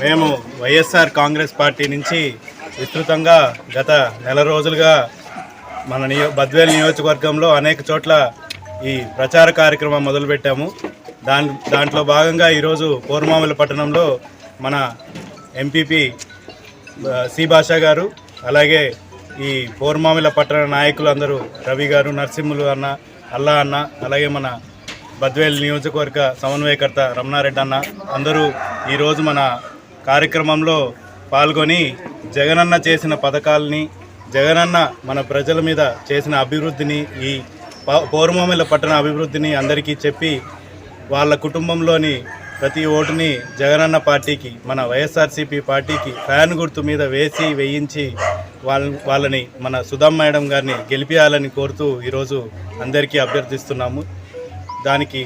మేము వైఎస్ఆర్ కాంగ్రెస్ పార్టీ నుంచి విస్తృతంగా గత నెల రోజులుగా మన నియో బద్వేల్ నియోజకవర్గంలో అనేక చోట్ల ఈ ప్రచార కార్యక్రమం మొదలుపెట్టాము. దాని దాంట్లో భాగంగా ఈరోజు పూర్మామిల పట్టణంలో మన ఎంపీపీ సి భాషా గారు అలాగే ఈ పౌర్మామిల పట్టణ నాయకులు అందరూ రవి గారు నరసింహులు అన్న అల్లా అన్న అలాగే మన బద్వేల్ నియోజకవర్గ సమన్వయకర్త రమణారెడ్డి అన్న అందరూ ఈరోజు మన కార్యక్రమంలో పాల్గొని జగనన్న చేసిన పథకాలని జగనన్న మన ప్రజల మీద చేసిన అభివృద్ధిని ఈ ప- పట్టణ అభివృద్ధిని అందరికీ చెప్పి వాళ్ళ కుటుంబంలోని ప్రతి ఓటుని జగనన్న పార్టీకి మన వైఎస్ఆర్సీపీ పార్టీకి ఫ్యాన్ గుర్తు మీద వేసి వేయించి వాళ్ళ వాళ్ళని మన సుధమ్ మేడం గారిని గెలిపించాలని కోరుతూ ఈరోజు అందరికీ అభ్యర్థిస్తున్నాము. దానికి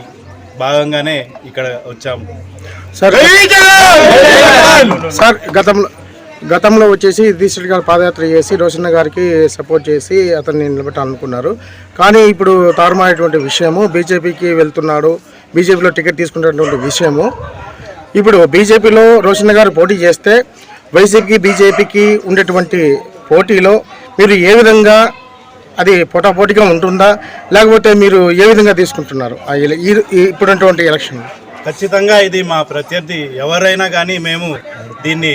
భాగంగానే ఇక్కడ వచ్చాము సార్ సార్ గతంలో గతంలో వచ్చేసి దిశ గారు పాదయాత్ర చేసి రోషన్న గారికి సపోర్ట్ చేసి అతన్ని నిలబెట్టాలనుకున్నారు. కానీ ఇప్పుడు తారుమారేటువంటి విషయము బీజేపీకి వెళ్తున్నాడు బీజేపీలో టికెట్ తీసుకున్నటువంటి విషయము. ఇప్పుడు బీజేపీలో రోషన్న గారు పోటీ చేస్తే వైసీపీకి బీజేపీకి ఉండేటువంటి పోటీలో మీరు ఏ విధంగా అది పోటాపోటీగా ఉంటుందా? లేకపోతే మీరు ఏ విధంగా తీసుకుంటున్నారు ఆ ఈ- ఇప్పుడున్నటువంటి ఎలక్షన్? ఖచ్చితంగా ఇది మా ప్రత్యర్థి ఎవరైనా కానీ మేము దీన్ని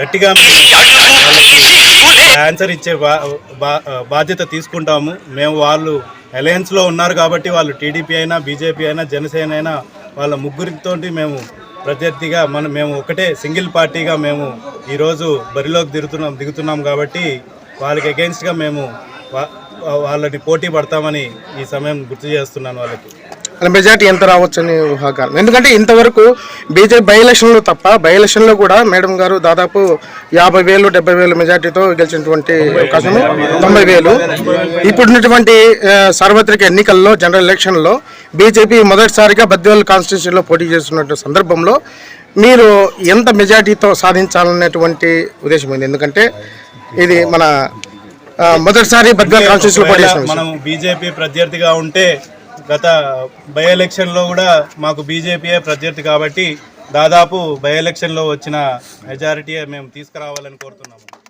గట్టిగా మేము వాళ్ళకి ఆన్సర్ ఇచ్చే బా- బా- బాధ్యత తీసుకుంటాము. మేము వాళ్ళు అలయన్స్లో ఉన్నారు కాబట్టి వాళ్ళు టీడీపీ అయినా బీజేపీ అయినా జనసేన అయినా వాళ్ళ ముగ్గురితో మేము ప్రత్యర్థిగా మనం మేము ఒకటే సింగిల్ పార్టీగా మేము ఈరోజు బరిలోకి దిగుతున్నాం దిగుతున్నాం కాబట్టి వాళ్ళకి అగెన్స్ట్గా మేము వాళ్ళని పోటీ పడతామని ఈ సమయం గుర్తు చేస్తున్నాను వాళ్ళకి. మెజార్టీ ఎంత రావచ్చని ఊహాగానం. ఎందుకంటే ఇంతవరకు బీజేపీ బై ఎలక్షన్లో తప్ప బై ఎలక్షన్లో కూడా మేడం గారు దాదాపు యాభై వేలు డెబ్బై వేలు మెజార్టీతో గెలిచినటువంటి అవకాశం తొంభై వేలు. ఇప్పుడున్నటువంటి సార్వత్రిక ఎన్నికల్లో జనరల్ ఎలక్షన్లో బీజేపీ మొదటిసారిగా బద్వేల్ కాన్స్టిట్యూషన్లో పోటీ చేస్తున్న సందర్భంలో మీరు ఎంత మెజార్టీతో సాధించాలనేటువంటి ఉద్దేశం ఉంది. ఎందుకంటే ఇది మన మొదటిసారి బద్వేల్ పోటీ మనం బీజేపీ ప్రత్యర్థిగా ఉంటే గత బై ఎలక్షన్లో కూడా మాకు బీజేపీయే ప్రత్యర్థి కాబట్టి దాదాపు బై ఎలక్షన్లో వచ్చిన మెజారిటీ మేము తీసుకురావాలని కోరుతున్నాము.